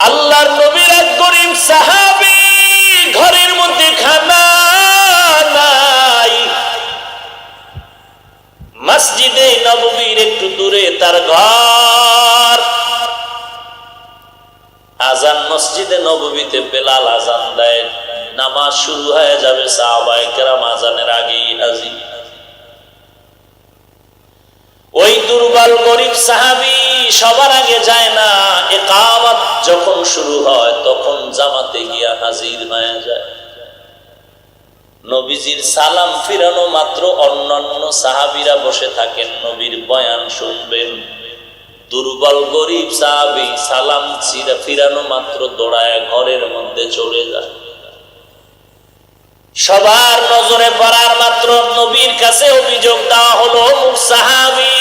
আল্লাহর নবীর এক গরিব সাহাবি ঘরের মধ্যে খানা মসজিদে নববীর একটু দূরে তার ঘর। আজান মসজিদে নববীতে বেলাল আজান দেয়। নামাজ শুরু হয়ে যাবে সাহাবায়ে কেরাম আজানের আগেই হাজির ওই দুর্বল গরিব সাহাবি সবার আগে যায় না, একামত যখন শুরু হয় তখন জামাতে গিয়া হাজির হয়ে যায়। নবীজির সালাম ফিরানো মাত্র অন্যান্য সাহাবিরা বসে থাকেন, নবীর বয়ান শুনবেন। দুর্বল গরিব সাহাবি সালাম ফিরানো মাত্র দৌড়ায় ঘরের মধ্যে চলে যায়। সবার নজরে পড়ার মাত্র নবীর কাছে অভিযোগ দেওয়া হলো সাহাবি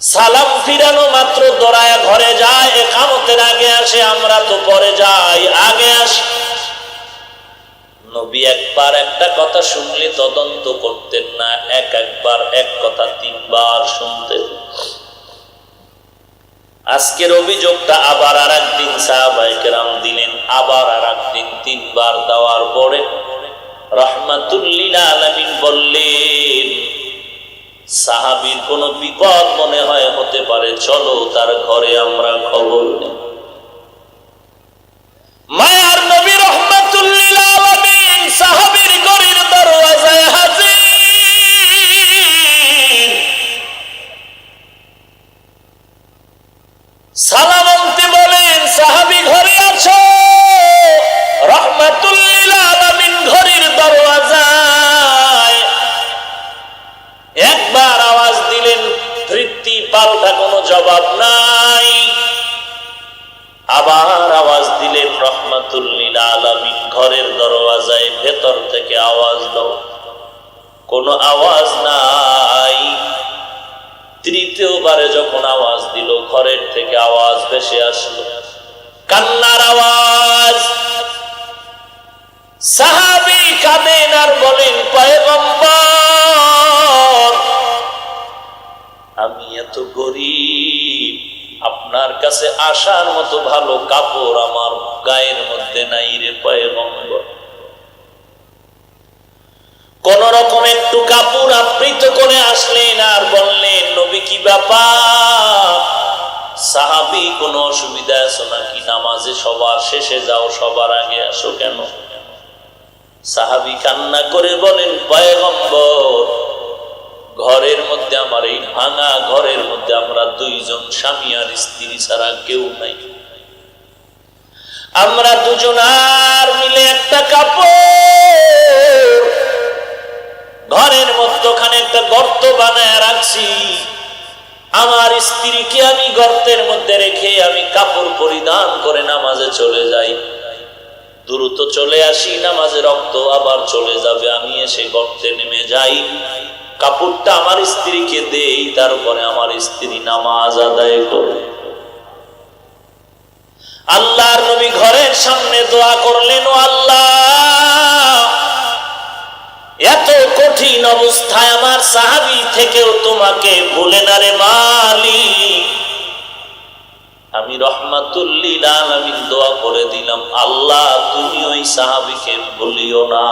সালাম ফিরানো মাত্র দৌড়ায় ঘরে যায়, একামতের আগে আসে, আমরা তো পরে যাই, আগে আসি। নবী একবার একটা কথা শুনলে তদন্ত করতেন না, এক একবার, এক কথা তিনবার শুনতেন। আজকের অভিযোগটা আবার আর একদিন সাহাবাহাম দিলেন, আবার আর একদিন তিনবার দেওয়ার পরে রহমাতুল্লিল আলমিন বললেন সাহাবির কোন বিপদ মনে হয় হতে পারে। চলো তার ঘরে আমরা খবর নেই। পাল্টা কোনো জবাব নাই। আবার আওয়াজ দিলেন রহমাতুল্লিল আলামিন ঘরের দরওয়াজায় ভেতর থেকে আওয়াজ দাও। কোনো আওয়াজ নাই। তৃতীয়বারে যখন আওয়াজ দিল, ঘরের থেকে আওয়াজ ভেসে আসলো। কান্নার আওয়াজ। সাহাবি আসার মতো ভালো কাপড় আমার গায়ের মধ্যে নাই রে পয়গম্বর। কোন রকম একটু কাপড় আবৃত করে আসলেন আর বললেন, নবী কি ব্যাপার? সাহাবি, কোনো অসুবিধা আছো নাকি? নামাজে সবার শেষে যাও, সবার আগে আসো কেন? সাহাবি কান্না করে বলেন, পয়গম্বর ঘরের মধ্যে আমার এই ভাঙা ঘরের মধ্যে আমরা দুইজন স্বামী আর স্ত্রী ছাড়া কেউ নাই। আমরা দুজন আর মিলে একটা কাপড়। ঘরের মধ্যখানে একটা গর্ত বানায় রাখছি। আমার স্ত্রীকে আমি গর্তের মধ্যে রেখে আমি কাপড় পরিধান করে নামাজে চলে যাই। দ্রুত চলে আসি, নামাজে রক্ত আবার চলে যাবে। আমি এসে গর্তে নেমে যাই। কাপড়টা আমার স্ত্রীকে দেই, তারপরে আমার স্ত্রী নামাজ আদায় করে। আল্লাহর নবী ঘরের সামনে দোয়া করলেন, ও আল্লাহ, এত কঠিন অবস্থায় আমার সাহাবি থেকেও তোমাকে ভুলে না রে মালি আমি রহমাতুল্লিল আলামিন দোয়া করে দিলাম, আল্লাহ, তুমি ওই সাহাবিকে বলিও না।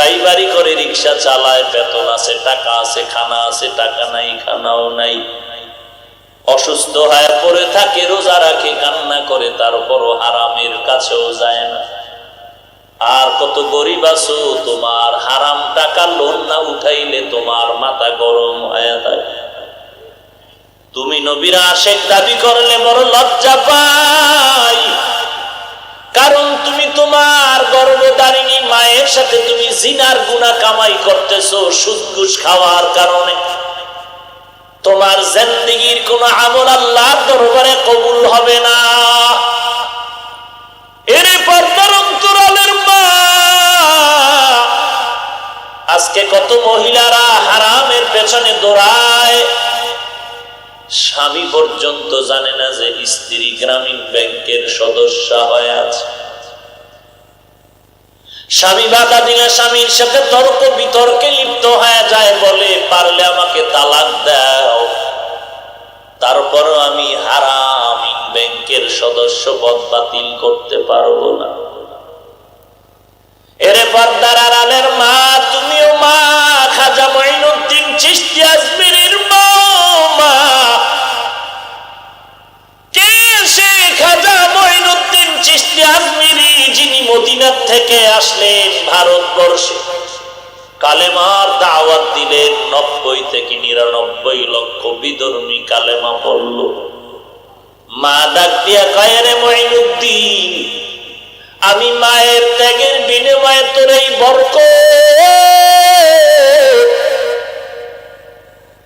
ড্রাইভারি করে রিক্সা চালায়, বেতন আছে, টাকা আছে, খানা আছে, টাকা নাই, খানাও নাই। অসুস্থ হয়ে পড়ে থাকে, রোজা রাখে, কান্না করে, তারপরও হারামের কাছেও যায় না। আর কত গরিব আছো, তোমার হারাম টাকা লোন না উঠাইলে তোমার মাথা গরম হয়ে থাকে তুমি নবীরা আশেক দাবি করলে বড় লজ্জা পাই। কারণ তুমি তোমার গর্ভধারিণী মায়ের সাথে তুমি জিনার গুণা কামাই করতেছো, সুদ ঘুষ খাওয়ার কারণে। তোমার জিন্দিগির কোন আমল আল্লাহর দরবারে কবুল হবে না। আজকে কত মহিলারা হারামের পেছনে দৌড়ায়। স্বামী পর্যন্ত জানে না যে স্ত্রী গ্রামীণ ব্যাংকের সদস্য হয়ে আছে। স্বামী বাধা দিলে স্বামীর সাথে তর্ক বিতর্কে লিপ্ত হয়ে যায় বলে, পারলে আমাকে তালাক দাও। তারপরও আমি হারাম ব্যাংকের সদস্য পদ বাতিল করতে পারব না। এরে পর্দার আড়ালের মা মদিনার থেকে আসলেন ভারতবর্ষে। কালেমার দাওয়াত দিলেন নব্বই থেকে নিরানব্বই লক্ষ বিধর্মী কালেমা পড়ল। মা ডাক দিয়া কয়েরে মঈনুদ্দিন, আমি মায়ের ত্যাগের বিনিময়ে তোর এই বরক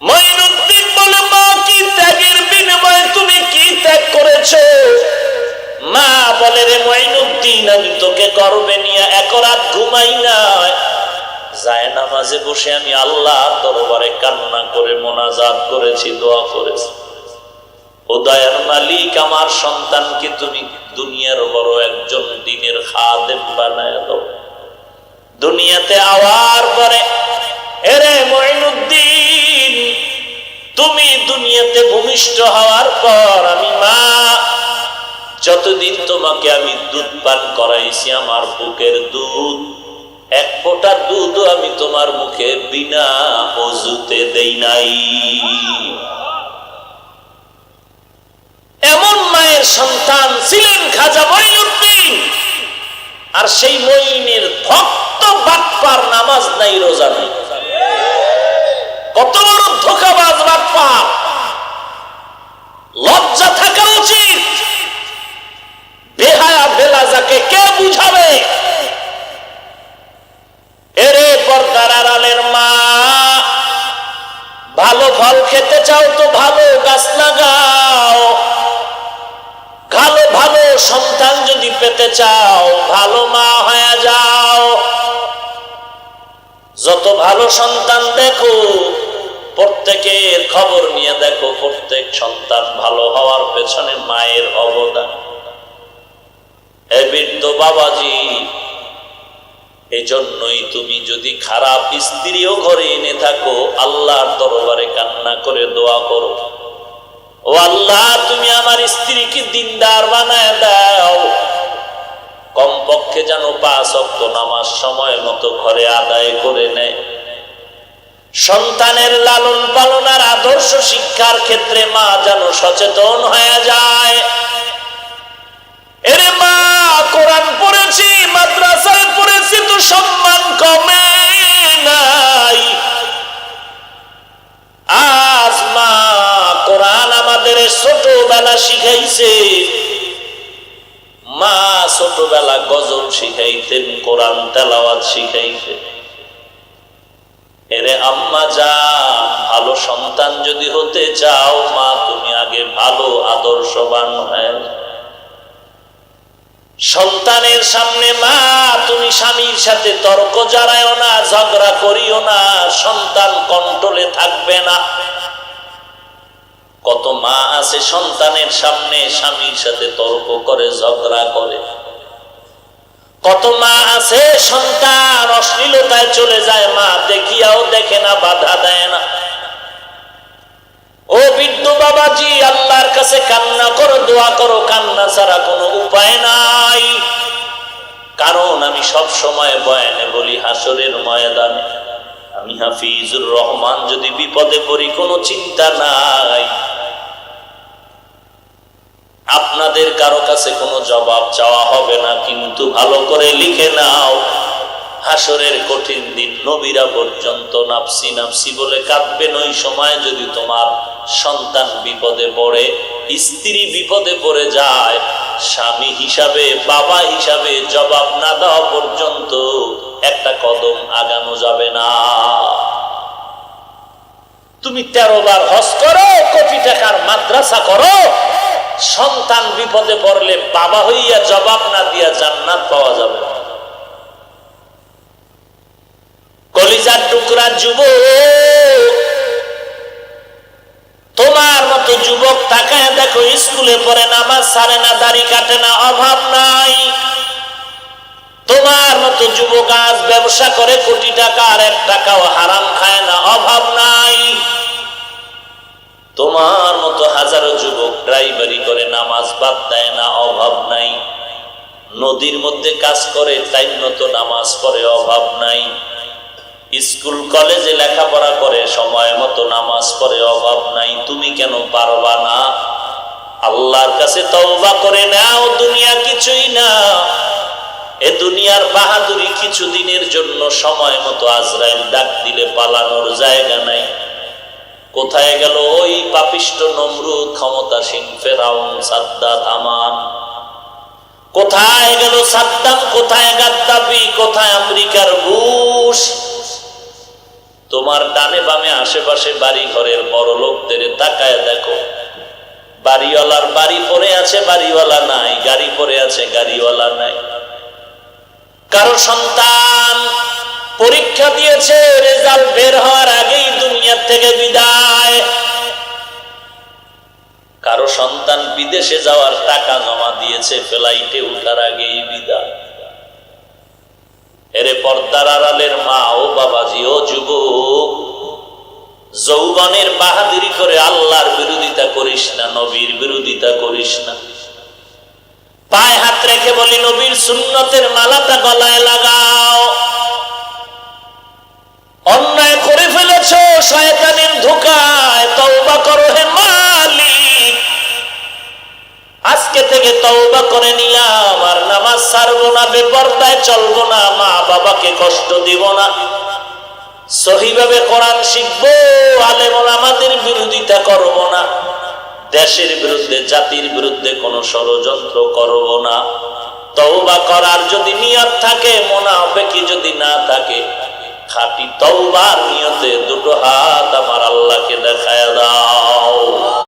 মঈনুদ্দিন বলে, মা, কি ত্যাগের বিনিময়ে তুমি কি ত্যাগ করেছ? মা বলে, রে মঈনুদ্দিন আমি তোকে গর্বে নিয়ে এক রাত ঘুমাই না যায় নামাজে বসে আমি আল্লাহ দরবারে কান্না করে মোনাজাত করেছি, দোয়া করেছি। ও মালিক, আমার সন্তানকে তুমি দুনিয়ার বড় একজন দিনের খাদেম বানায় দাও। দুনিয়াতে আওয়ার পরে, এরে মঈনুদ্দিন, তুমি দুনিয়াতে ভূমিষ্ঠ হওয়ার পর আমি মা যতদিন তোমাকে আমি দুধ পান করাইছি, আমার বুকের দুধ, এক ফোঁটা দুধ আমি তোমার মুখে বিনা অজুতে দেই নাই। এমন মায়ের সন্তান ছিলেন খাজা মঈনুদ্দিন, আর সেই মঈনের ভক্ত বাটপার নামাজ নাই, রোজা নাই। কত বড় ধোকাবাজ বাটপার। লজ্জা থাকা উচিত। যাকে কে বুঝাবে? এরে পর্দার আড়ালের মা, ভালো ফল খেতে চাও তো ভালো গাছ লাগাও। ভালো ভালো সন্তান যদি পেতে চাও, ভালো মা হয়ে যাও। যত ভালো সন্তান দেখো, প্রত্যেকের খবর নিয়ে দেখো, প্রত্যেক সন্তান ভালো হওয়ার পেছনে মায়ের অবদান। খারাপ স্ত্রীও ঘরে এনে থাকো, আল্লাহর দরবারে কান্না করে দোয়া করো। ও আল্লাহ, তুমি আমার স্ত্রীকে দিনদার বানায় দাও। কমপক্ষে যেন পাঁচ অক্ত নামাজ সময় মতো ঘরে আদায় করে নেয়। সন্তানের লালন পালনার আদর্শ শিক্ষার ক্ষেত্রে মা যেন সচেতন হয়ে যায়। ছোটবেলা গজল শিখাইতেন, কোরআন তেলাওয়াত শিখাইতেন। এরে আম্মা যা, ভালো সন্তান যদি হতে চাও, মা তুমি আগে ভালো, আদর্শবান হয়ে সন্তানের সামনে মা, তুমি স্বামীর সাথে তর্ক জড়ায়ও না, ঝগড়া করিও না, সন্তান কন্ট্রোলে থাকবে না। কত মা আছে সন্তানের সামনে, স্বামীর সাথে তর্ক করে, ঝগড়া করে। কত মা আছে, সন্তান অশ্লীলতায় চলে যায়, মা দেখিয়াও দেখে না, বাধা দেয় না। ও বৃদ্ধ বাবাজি, আল্লাহর কাছে কান্না করো, দোয়া করো, কান্না ছাড়া কোনো উপায় নাই। কারণ আমি সব সময় বয়ানে বলি, হাসরের ময়দানে আমি হাফিজুর রহমান যদি বিপদে পড়ি, কোনো চিন্তা নাই। আপনাদের কারও কাছে কোনো জবাব চাওয়া হবে না, কিন্তু ভালো করে লিখে নাও। হাসরের কঠিন দিন, নবীরা পর্যন্ত নাপসি নাপসি বলে কাঁদবেন। ওই সময় যদি তোমার সন্তান বিপদে পড়ে, স্ত্রী বিপদে পড়ে যায়, স্বামী হিসাবে, বাবা হিসাবে জবাব না দেওয়া পর্যন্ত একটা কদম আগানো যাবে না। তুমি তেরো বার হস করো, কোটি টাকার মাদ্রাসা করো সন্তান বিপদে পড়লে বাবা হইয়া জবাব না দিয়া জান্নাত পাওয়া যাবে কলিজার টুকরা যুবক, তোমার মতো যুবক তাকায় দেখো, স্কুলে পড়ে নামাজ সারে না, দাড়ি কাটে না, অভাব নাই। তোমার মতো যুবক আজ ব্যবসা করে কোটি টাকা আর এক টাকাও হারাম খায় না, অভাব নাই। তোমার মতো হাজারো যুবক ড্রাইভারি করে নামাজ বাদ দেয় না, অভাব নাই। নদীর মধ্যে কাজ করে টাইম মতো নামাজ পড়ে, অভাব নাই। স্কুল, কলেজে লেখাপড়া করে, সময় মতো নামাজ পড়ে, অভাব নাই। তুমি কেন পারবা না? আল্লাহর কাছে তওবা করে নাও, দুনিয়া কিছুই না। এ দুনিয়ার বাহাদুরি কিছু দিনের জন্য সময় মতো আজরাইল ডাক দিলে পালানোর জায়গা নাই। কোথায় গেল ওই পাপিষ্ট, নমরুদ, ক্ষমতাসীন ফেরাউন, সাদ্দাত, আমান। কোথায় গেল সাদ্দাম? কোথায় গাদ্দাফি? কোথায় আমেরিকার বুশ তোমার ডানে বামে আশেপাশে বাড়ি ঘরের বড় লোকদের তাকায় দেখো। বাড়িওয়ালার বাড়ি পড়ে আছে, বাড়িওয়ালা নাই। গাড়ি পরে আছে, গাড়িওয়ালা নাই। কারও সন্তান পরীক্ষা দিয়েছে, রেজাল্ট বের হওয়ার আগেই দুনিয়া থেকে বিদায়। কারও সন্তান বিদেশে যাওয়ার টাকা জমা দিয়েছে, ফ্লাইটে উঠার আগেই বিদায় এরে পর্দার আড়ালের মা, ও বাবাজি, ও যুবক, যৌবনের বাহাদুরি করে আল্লাহর বিরোধিতা করিস না, নবীর বিরোধিতা করিস না। পায়ে হাত রেখে বলি, নবীর সুন্নতের মালাটা গলায় লাগাও। অন্যায় করে ফেলেছ, শয়তানের ধোকায়, তওবা করো হে মালিক আজকে থেকে তওবা করে নিলাম, আর নামাজ ছাড়বো না, বেপর্দায় চলবো না, মা বাবাকে কষ্ট দিব না। সহিভাবে কোরআন শিখব আলেমন আমাদের বিরোধিতা করব না। দেশের বিরুদ্ধে, জাতির বিরুদ্ধে কোনো ষড়যন্ত্র করব না। তওবা করার যদি নিয়ত থাকে মনা মোনাফেকি যদি না থাকে, খাঁটি তওবার নিয়তে দুটো হাত আমার আল্লাহকে দেখায় দাও।